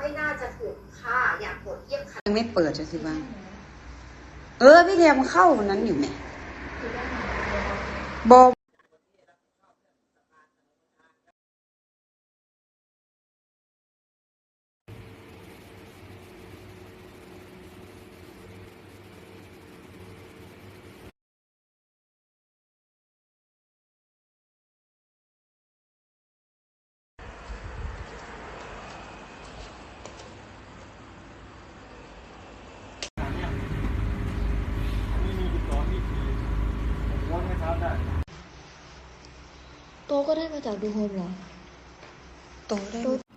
ไม่น่าจะถูกฆ่าอย่างโหดเหี้ยมค่ะยังไม่เปิดจะสิบ้างเออพี่เทียมเข้าวันนั้นอยู่ไหมบอ โตก็ได้มาจากดูโฮมเหรอ โตได้